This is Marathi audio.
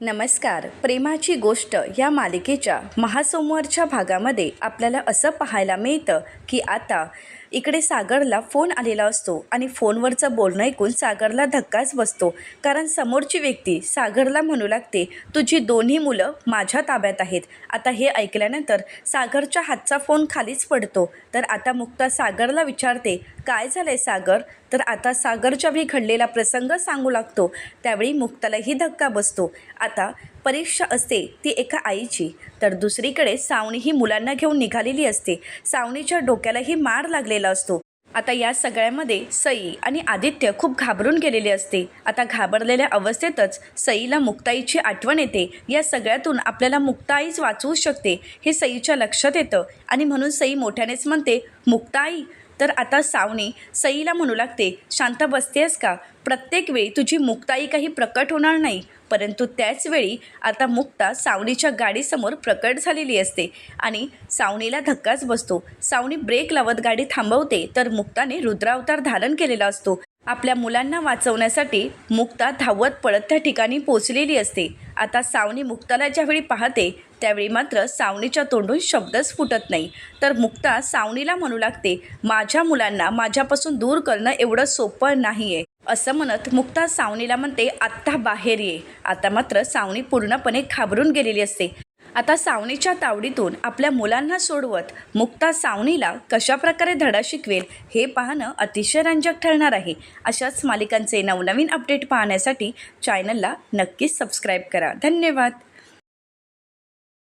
नमस्कार. प्रेमाची गोष्ट या मालिकेच्या महासोमवारच्या भागामध्ये आपल्याला असं पाहायला मिळतं की आता इकडे सागरला फोन आलेला असतो आणि फोनवरचं बोलणं ऐकून सागरला धक्काच बसतो. कारण समोरची व्यक्ती सागरला म्हणू लागते तुझी दोन्ही मुलं माझ्या ताब्यात आहेत. आता हे ऐकल्यानंतर सागरच्या हातचा फोन खालीच पडतो. तर आता मुक्ता सागरला विचारते काय झालंय सागर? तर आता सागरच्या वेळी घडलेला प्रसंग सांगू लागतो. त्यावेळी मुक्तालाही धक्का बसतो. आता परीक्षा असते ती एका आईची. तर दुसरीकडे सावणी ही मुलांना घेऊन निघालेली असते. सावणीच्या डोक्यालाही मार लागलेला असतो. आता या सगळ्यामध्ये सई आणि आदित्य खूप घाबरून गेलेले असते. आता घाबरलेल्या अवस्थेतच सईला मुक्ताईची आठवण येते. या सगळ्यातून आपल्याला मुक्ताईच वाचवू शकते हे सईच्या लक्षात येतं. आणि म्हणून सई मोठ्यानेच म्हणते मुक्ताई तर आता सावणी सईला म्हणू लागते शांत बसतेस का? प्रत्येक वेळी तुझी मुक्ताई काही प्रकट होणार नाही. परंतु त्याच वेळी आता मुक्ता सावनीच्या गाडीसमोर प्रकट झालेली असते आणि सावनीला धक्काच बसतो. सावनी ब्रेक लावत गाडी थांबवते तर मुक्ताने रुद्रावतार धारण केलेला असतो. आपल्या मुलांना वाचवण्यासाठी मुक्ता धावत पळत त्या ठिकाणी पोचलेली असते. आता सावनी मुक्ताला ज्यावेळी पाहते त्यावेळी मात्र सावनीच्या तोंडून शब्दच फुटत नाही. तर मुक्ता सावनीला म्हणू लागते माझ्या मुलांना माझ्यापासून दूर करणं एवढं सोपं नाही आहे असं म्हणत मुक्ता सावनीला म्हणते आत्ता बाहेर ये. आता मात्र सावनी पूर्णपणे घाबरून गेलेली असते. आता सावनीच्या तावडीतून आपल्या मुलांना सोडवत मुक्ता सावनीला कशाप्रकारे धडा शिकवेल हे पाहणं अतिशय रंजक ठरणार आहे. अशाच मालिकांचे नवनवीन अपडेट पाहण्यासाठी चॅनलला नक्कीच सबस्क्राईब करा. धन्यवाद.